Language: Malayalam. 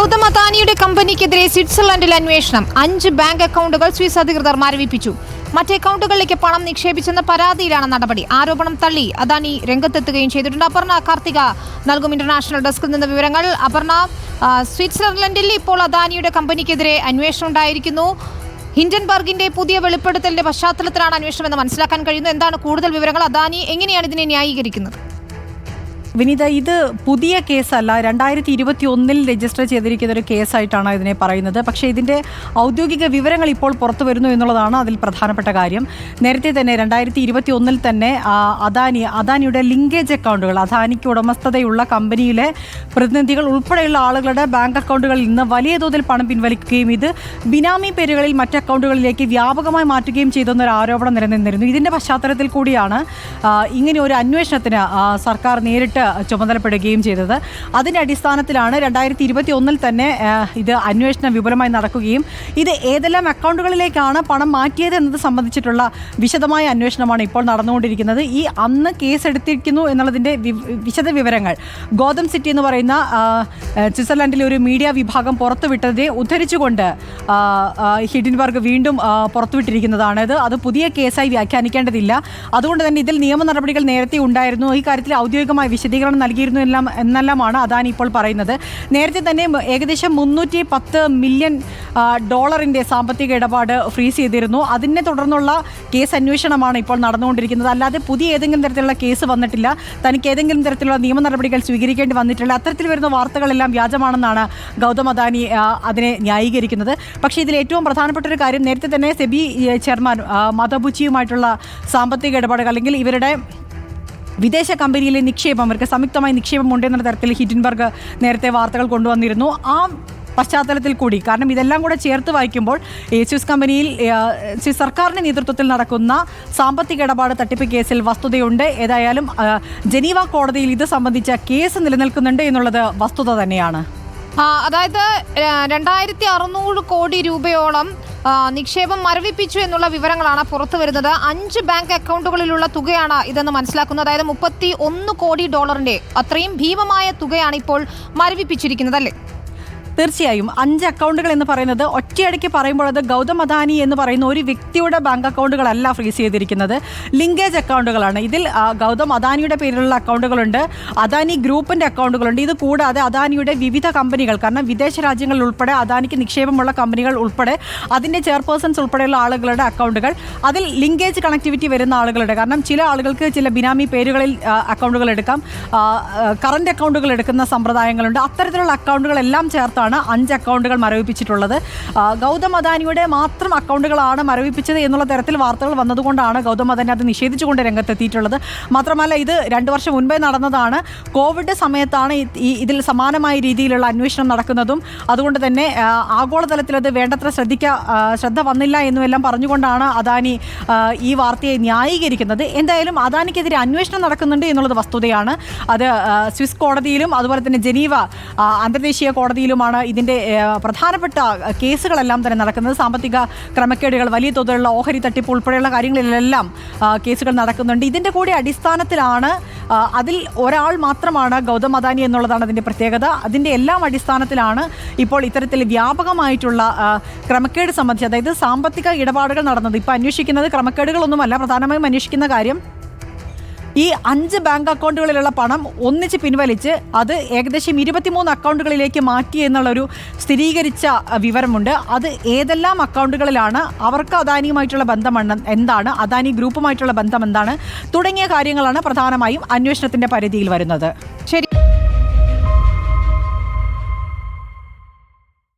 ഗൗതം അദാനിയുടെ കമ്പനിക്കെതിരെ സ്വിറ്റ്സർലൻഡിൽ അന്വേഷണം. അഞ്ച് ബാങ്ക് അക്കൗണ്ടുകൾ സ്വിസ് അധികൃതർ മരവിപ്പിച്ചു. മറ്റ് അക്കൗണ്ടുകളിലേക്ക് പണം നിക്ഷേപിച്ചെന്ന പരാതിയിലാണ് നടപടി. ആരോപണം തള്ളി. അദാനി രംഗത്തെത്തുകയും ചെയ്തിട്ടുണ്ട്. അപർണ കാർത്തിക നൽകും ഇന്റർനാഷണൽ ഡെസ്കിൽ നിന്ന് വിവരങ്ങൾ. അപർണ സ്വിറ്റ്സർലൻഡിൽ ഇപ്പോൾ അദാനിയുടെ കമ്പനിക്കെതിരെ അന്വേഷണം ഉണ്ടായിരിക്കുന്നു. ഹിൻഡൻബർഗിന്റെ പുതിയ വെളിപ്പെടുത്തലിന്റെ പശ്ചാത്തലത്തിലാണ് അന്വേഷണം എന്ന് മനസ്സിലാക്കാൻ കഴിയുന്നത്. എന്താണ് കൂടുതൽ വിവരങ്ങൾ? അദാനി എങ്ങനെയാണ് ഇതിനെ ന്യായീകരിക്കുന്നത്? വിനീത ഇത് പുതിയ കേസല്ല. രണ്ടായിരത്തി ഇരുപത്തി ഒന്നിൽ രജിസ്റ്റർ ചെയ്തിരിക്കുന്ന ഒരു കേസായിട്ടാണ് ഇതിനെ പറയുന്നത്. പക്ഷേ ഇതിന്റെ ഔദ്യോഗിക വിവരങ്ങൾ ഇപ്പോൾ പുറത്തു വരുന്നു എന്നുള്ളതാണ് അതിൽ പ്രധാനപ്പെട്ട കാര്യം. നേരത്തെ തന്നെ രണ്ടായിരത്തി ഇരുപത്തി ഒന്നിൽ തന്നെ അദാനി അദാനിയുടെ ലിങ്കേജ് അക്കൗണ്ടുകൾ അദാനിക്ക് ഉടമസ്ഥതയുള്ള കമ്പനിയിലെ പ്രതിനിധികൾ ഉൾപ്പെടെയുള്ള ആളുകളുടെ ബാങ്ക് അക്കൗണ്ടുകളിൽ നിന്ന് വലിയ തോതിൽ പണം പിൻവലിക്കുകയും ഇത് ബിനാമി പേരുകളിൽ മറ്റ് അക്കൗണ്ടുകളിലേക്ക് വ്യാപകമായി മാറ്റുകയും ചെയ്തെന്നൊരു ആരോപണം നിലനിന്നിരുന്നു. ഇതിന്റെ പശ്ചാത്തലത്തിൽ കൂടിയാണ് ഇങ്ങനെ ഒരു അന്വേഷണത്തിന് സർക്കാർ നേരിട്ട് ചുമതലപ്പെടുകയും ചെയ്തത്. അതിന്റെ അടിസ്ഥാനത്തിലാണ് രണ്ടായിരത്തി ഇരുപത്തി ഒന്നിൽ തന്നെ ഇത് അന്വേഷണം വിപുലമായി നടക്കുകയും ഇത് ഏതെല്ലാം അക്കൗണ്ടുകളിലേക്കാണ് പണം മാറ്റിയത് എന്നത് സംബന്ധിച്ചിട്ടുള്ള വിശദമായ അന്വേഷണമാണ് ഇപ്പോൾ നടന്നുകൊണ്ടിരിക്കുന്നത്. ഈ അന്ന് കേസെടുത്തിരിക്കുന്നു എന്നുള്ളതിന്റെ വിശദ വിവരങ്ങൾ. ഗോതം സിറ്റി എന്ന് പറയുന്ന സ്വിറ്റ്സർലൻഡിലെ ഒരു മീഡിയ വിഭാഗം പുറത്തുവിട്ടതിനെ ഉദ്ധരിച്ചുകൊണ്ട് ഹിഡിൻബർഗ് വീണ്ടും പുറത്തുവിട്ടിരിക്കുന്നതാണ് ഇത്. അത് പുതിയ കേസായി വ്യാഖ്യാനിക്കേണ്ടതില്ല. അതുകൊണ്ട് തന്നെ ഇതിൽ നിയമ നടപടികൾ നേരത്തെ ഉണ്ടായിരുന്നു. ഈ കാര്യത്തിൽ ഔദ്യോഗികമായി വിശദീകരണം നൽകിയിരുന്നു എല്ലാം എന്നെല്ലാമാണ് അദാനി ഇപ്പോൾ പറയുന്നത്. നേരത്തെ തന്നെ ഏകദേശം മുന്നൂറ്റി പത്ത് മില്യൺ ഡോളറിന്റെ സാമ്പത്തിക ഇടപാട് ഫ്രീസ് ചെയ്തിരുന്നു. അതിനെ തുടർന്നുള്ള കേസ് അന്വേഷണമാണ് ഇപ്പോൾ നടന്നുകൊണ്ടിരിക്കുന്നത്. അല്ലാതെ പുതിയ ഏതെങ്കിലും തരത്തിലുള്ള കേസ് വന്നിട്ടില്ല. തനിക്ക് ഏതെങ്കിലും തരത്തിലുള്ള നിയമ നടപടികൾ സ്വീകരിക്കേണ്ടി വന്നിട്ടില്ല. അത്തരത്തിൽ വരുന്ന വാർത്തകളെല്ലാം വ്യാജമാണെന്നാണ് ഗൗതം അദാനി അതിനെ ന്യായീകരിക്കുന്നത്. പക്ഷേ ഇതിൽ ഏറ്റവും പ്രധാനപ്പെട്ട ഒരു കാര്യം നേരത്തെ തന്നെ സെബി ചെയർമാൻ മതബുച്ചിയുമായിട്ടുള്ള സാമ്പത്തിക ഇടപാടുകൾ അല്ലെങ്കിൽ ഇവരുടെ വിദേശ കമ്പനിയിലെ നിക്ഷേപം അവർക്ക് സംയുക്തമായി നിക്ഷേപം ഉണ്ടെന്ന തരത്തിൽ ഹിറ്റിൻബർഗ് നേരത്തെ വാർത്തകൾ കൊണ്ടുവന്നിരുന്നു. ആ പശ്ചാത്തലത്തിൽ കൂടി കാരണം ഇതെല്ലാം കൂടെ ചേർത്ത് വായിക്കുമ്പോൾ സ്വിസ് കമ്പനിയിൽ സ്വിസ് സർക്കാരിന്റെ നേതൃത്വത്തിൽ നടക്കുന്ന സാമ്പത്തിക ഇടപാട് തട്ടിപ്പ് കേസിൽ വസ്തുതയുണ്ട്. ഏതായാലും ജനീവ കോടതിയിൽ ഇത് സംബന്ധിച്ച കേസ് നിലനിൽക്കുന്നുണ്ട് എന്നുള്ളത് വസ്തുത തന്നെയാണ്. അതായത് രണ്ടായിരത്തി അറുന്നൂറ് കോടി രൂപയോളം നിക്ഷേപം മരവിപ്പിച്ചു എന്നുള്ള വിവരങ്ങളാണ് പുറത്തു വരുന്നത്. അഞ്ച് ബാങ്ക് അക്കൗണ്ടുകളിലുള്ള തുകയാണ് ഇതെന്ന് മനസ്സിലാക്കുന്നത്. അതായത് മുപ്പത്തി ഒന്ന് കോടി ഡോളറിന്റെ അത്രയും ഭീമമായ തുകയാണ് ഇപ്പോൾ മരവിപ്പിച്ചിരിക്കുന്നത് അല്ലേ? തീർച്ചയായും അഞ്ച് അക്കൗണ്ടുകൾ എന്ന് പറയുന്നത് ഒറ്റയടിക്ക് പറയുമ്പോൾ അത് ഗൗതം അദാനി എന്ന് പറയുന്ന ഒരു വ്യക്തിയുടെ ബാങ്ക് അക്കൗണ്ടുകളല്ല ഫ്രീസ് ചെയ്തിരിക്കുന്നത്. ലിങ്കേജ് അക്കൗണ്ടുകളാണ്. ഇതിൽ ഗൗതം അദാനിയുടെ പേരിലുള്ള അക്കൗണ്ടുകളുണ്ട്. അദാനി ഗ്രൂപ്പിന്റെ അക്കൗണ്ടുകളുണ്ട്. ഇത് കൂടാതെ അദാനിയുടെ വിവിധ കമ്പനികൾ കാരണം വിദേശ രാജ്യങ്ങളിൽ ഉൾപ്പെടെ അദാനിക്ക് നിക്ഷേപമുള്ള കമ്പനികൾ ഉൾപ്പെടെ അതിന്റെ ചെയർപേഴ്സൺസ് ഉൾപ്പെടെയുള്ള ആളുകളുടെ അക്കൗണ്ടുകൾ. അതിൽ ലിങ്കേജ് കണക്ടിവിറ്റി വരുന്ന ആളുകളുടെ കാരണം ചില ആളുകൾക്ക് ചില ബിനാമി പേരുകളിൽ അക്കൗണ്ടുകൾ എടുക്കാം. കറണ്ട് അക്കൗണ്ടുകൾ എടുക്കുന്ന സമ്പ്രദായങ്ങളുണ്ട്. അത്തരത്തിലുള്ള അക്കൗണ്ടുകളെല്ലാം ചേർത്താണ് അഞ്ച് അക്കൗണ്ടുകൾ മരവിപ്പിച്ചിട്ടുള്ളത്. ഗൗതം അദാനിയുടെ മാത്രം അക്കൗണ്ടുകളാണ് മരവിപ്പിച്ചത് എന്നുള്ള തരത്തിൽ വാർത്തകൾ വന്നതുകൊണ്ടാണ് ഗൗതം അദാനി അത് നിഷേധിച്ചുകൊണ്ട് രംഗത്തെത്തിയിട്ടുള്ളത്. മാത്രമല്ല ഇത് രണ്ട് വർഷം മുൻപേ നടന്നതാണ്. കോവിഡ് സമയത്താണ് ഈ- ഇതിൽ സമാനമായ രീതിയിലുള്ള അന്വേഷണം നടക്കുന്നതും. അതുകൊണ്ട് തന്നെ ആഗോളതലത്തിൽ അത് വേണ്ടത്ര ശ്രദ്ധിക്ക ശ്രദ്ധ വന്നില്ല എന്നുമെല്ലാം പറഞ്ഞുകൊണ്ടാണ് അദാനി ഈ വാർത്തയെ ന്യായീകരിക്കുന്നത്. എന്തായാലും അദാനിക്കെതിരെ അന്വേഷണം നടക്കുന്നുണ്ട് എന്നുള്ളത് വസ്തുതയാണ്. അത് സ്വിസ് കോടതിയിലും അതുപോലെ തന്നെ ജനീവ അന്തർദേശീയ കോടതിയിലുമാണ് ഇതിന്റെ പ്രധാനപ്പെട്ട കേസുകളെല്ലാം തന്നെ നടക്കുന്നത്. സാമ്പത്തിക ക്രമക്കേടുകൾ വലിയ തോതിലുള്ള ഓഹരി തട്ടിപ്പ് ഉൾപ്പെടെയുള്ള കാര്യങ്ങളിലെല്ലാം കേസുകൾ നടക്കുന്നുണ്ട്. ഇതിന്റെ കൂടി അടിസ്ഥാനത്തിലാണ് അതിൽ ഒരാൾ മാത്രമാണ് ഗൗതം അദാനി എന്നുള്ളതാണ് അതിന്റെ പ്രത്യേകത. അതിന്റെ എല്ലാം അടിസ്ഥാനത്തിലാണ് ഇപ്പോൾ ഇത്തരത്തിൽ വ്യാപകമായിട്ടുള്ള ക്രമക്കേട് സംബന്ധിച്ച് അതായത് സാമ്പത്തിക ഇടപാടുകൾ നടന്നത്. ഇപ്പോൾ അന്വേഷിക്കുന്നത് ക്രമക്കേടുകളൊന്നുമല്ല പ്രധാനമായും അന്വേഷിക്കുന്ന കാര്യം ഈ അഞ്ച് ബാങ്ക് അക്കൗണ്ടുകളിലുള്ള പണം ഒന്നിച്ച് പിൻവലിച്ച് അത് ഏകദേശം ഇരുപത്തിമൂന്ന് അക്കൗണ്ടുകളിലേക്ക് മാറ്റി എന്നുള്ളൊരു സ്ഥിരീകരിച്ച വിവരമുണ്ട്. അത് ഏതെല്ലാം അക്കൗണ്ടുകളിലാണ്? അവർക്ക് അദാനിയുമായിട്ടുള്ള ബന്ധം എന്താണ്? അദാനി ഗ്രൂപ്പുമായിട്ടുള്ള ബന്ധം എന്താണ് തുടങ്ങിയ കാര്യങ്ങളാണ് പ്രധാനമായും അന്വേഷണത്തിന്റെ പരിധിയിൽ വരുന്നത്. ശരി.